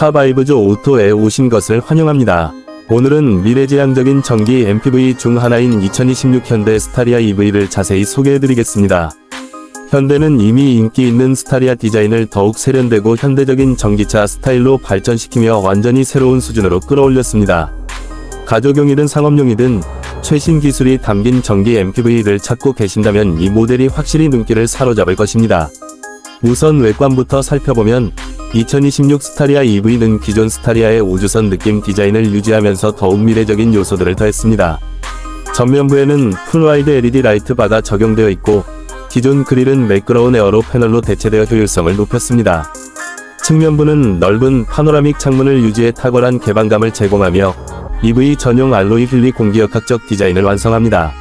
카바이브즈 오토에 오신 것을 환영합니다. 오늘은 미래지향적인 전기 MPV 중 하나인 2026 현대 스타리아 EV를 자세히 소개해드리겠습니다. 현대는 이미 인기 있는 스타리아 디자인을 더욱 세련되고 현대적인 전기차 스타일로 발전시키며 완전히 새로운 수준으로 끌어올렸습니다. 가족용이든 상업용이든 최신 기술이 담긴 전기 MPV를 찾고 계신다면 이 모델이 확실히 눈길을 사로잡을 것입니다. 우선 외관부터 살펴보면 2026 스타리아 EV는 기존 스타리아의 우주선 느낌 디자인을 유지하면서 더욱 미래적인 요소들을 더했습니다. 전면부에는 풀와이드 LED 라이트 바가 적용되어 있고 기존 그릴은 매끄러운 에어로 패널로 대체되어 효율성을 높였습니다. 측면부는 넓은 파노라믹 창문을 유지해 탁월한 개방감을 제공하며 EV 전용 알로이 휠리 공기역학적 디자인을 완성합니다.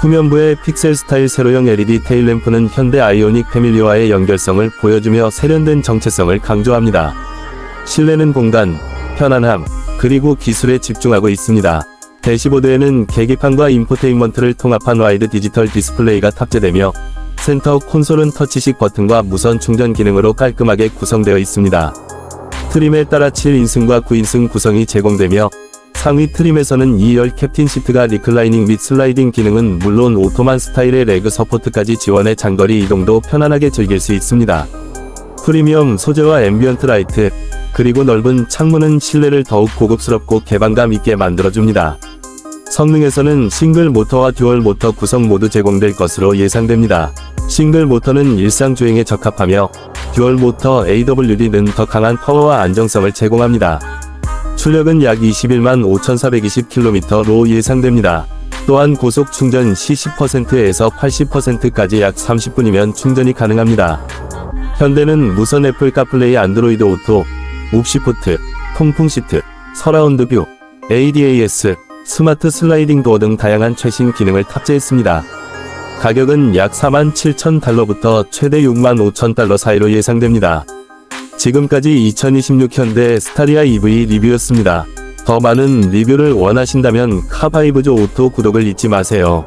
후면부의 픽셀 스타일 세로형 LED 테일램프는 현대 아이오닉 패밀리와의 연결성을 보여주며 세련된 정체성을 강조합니다. 실내는 공간, 편안함, 그리고 기술에 집중하고 있습니다. 대시보드에는 계기판과 인포테인먼트를 통합한 와이드 디지털 디스플레이가 탑재되며 센터 콘솔은 터치식 버튼과 무선 충전 기능으로 깔끔하게 구성되어 있습니다. 트림에 따라 7인승과 9인승 구성이 제공되며 상위 트림에서는 2열 캡틴 시트가 리클라이닝 및 슬라이딩 기능은 물론 오토만 스타일의 레그 서포트까지 지원해 장거리 이동도 편안하게 즐길 수 있습니다. 프리미엄 소재와 앰비언트 라이트, 그리고 넓은 창문은 실내를 더욱 고급스럽고 개방감 있게 만들어줍니다. 성능에서는 싱글 모터와 듀얼 모터 구성 모두 제공될 것으로 예상됩니다. 싱글 모터는 일상 주행에 적합하며 듀얼 모터 AWD는 더 강한 파워와 안정성을 제공합니다. 출력은 약 21만 5,420km로 예상됩니다. 또한 고속 충전 시 10%에서 80%까지 약 30분이면 충전이 가능합니다. 현대는 무선 애플 카플레이 안드로이드 오토, 옵시포트, 통풍 시트, 서라운드 뷰, ADAS, 스마트 슬라이딩 도어 등 다양한 최신 기능을 탑재했습니다. 가격은 약 47,000달러부터 최대 65,000달러 사이로 예상됩니다. 지금까지 2026 현대 스타리아 EV 리뷰였습니다. 더 많은 리뷰를 원하신다면 카바이브즈 오토 구독을 잊지 마세요.